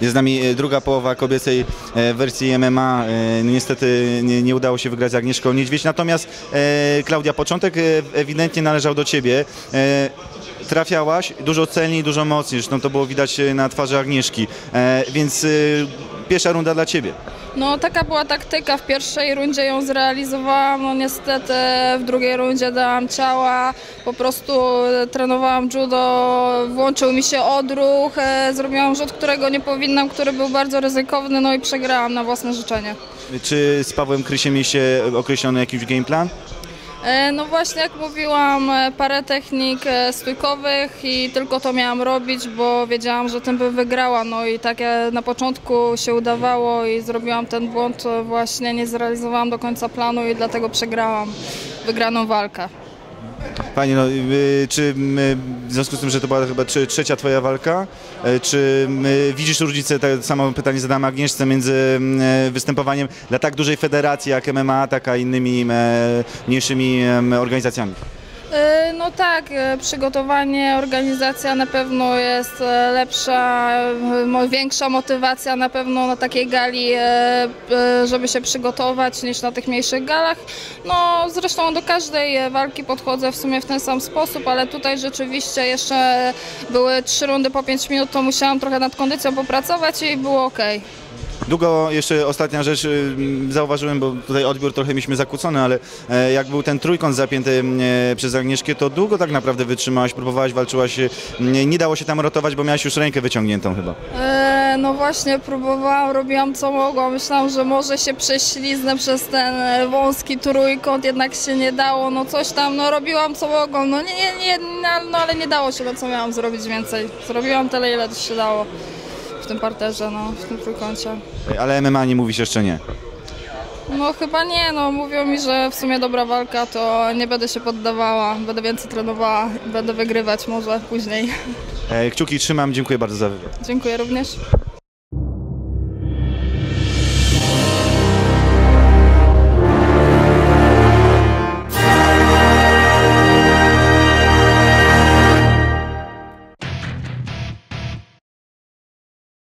Jest z nami e, druga połowa kobiecej e, wersji MMA. E, Niestety nie, nie udało się wygrać z Agnieszką Niedźwiedź. Natomiast Klaudia, początek ewidentnie należał do Ciebie. Trafiałaś dużo celniej, dużo mocniej. Zresztą to było widać na twarzy Agnieszki. E, Więc e, pierwsza runda dla Ciebie. No taka była taktyka, w pierwszej rundzie ją zrealizowałam, no niestety w drugiej rundzie dałam ciała, po prostu e, trenowałam judo, włączył mi się odruch, e, zrobiłam rzut, którego nie powinnam, który był bardzo ryzykowny, no i przegrałam na własne życzenie. Czy z Pawłem Krysiem mieliście określony jakiś game plan? E, No właśnie jak mówiłam, e, parę technik e, stójkowych i tylko to miałam robić, bo wiedziałam, że tym bym wygrała. No i tak e, na początku się udawało i zrobiłam ten błąd, e, właśnie nie zrealizowałam do końca planu i dlatego przegrałam wygraną walkę. Panie, no, y, czy y, w związku z tym, że to była chyba trze- trzecia twoja walka, y, czy widzisz różnicę, tak samo pytanie zadałem Agnieszce, między y, występowaniem dla tak dużej federacji jak MMA, tak a innymi mniejszymi organizacjami? E, No tak, e, przygotowanie, organizacja na pewno jest e, lepsza, większa motywacja na pewno na takiej gali, żeby się przygotować niż na tych mniejszych galach. No zresztą do każdej walki podchodzę w sumie w ten sam sposób, ale tutaj rzeczywiście jeszcze były trzy rundy po 5 minut, to musiałam trochę nad kondycją popracować i było ok. Długo, jeszcze ostatnia rzecz, y, zauważyłem, bo tutaj odbiór trochę mieliśmy zakłócony, ale e, jak był ten trójkąt zapięty e, przez Agnieszkę, to długo tak naprawdę wytrzymałaś, próbowałaś, walczyłaś, y, nie, dało się tam rotować, bo miałaś już rękę wyciągniętą chyba. E, No właśnie, próbowałam, robiłam co mogłam. Myślałam, że może się prześliznę przez ten e, wąski trójkąt, jednak się nie dało. No coś tam, no robiłam co mogłam. No nie, nie, nie no, ale nie dało się, no co miałam zrobić więcej. Zrobiłam tyle, ile się dało tym parterze, no, w tym trójkącie. Ale MMA nie mówisz jeszcze nie. No chyba nie, no mówią mi, że w sumie dobra walka, to nie będę się poddawała. Będę więcej trenowała będę wygrywać może później. E, Kciuki trzymam, dziękuję bardzo za wywiad. Dziękuję również.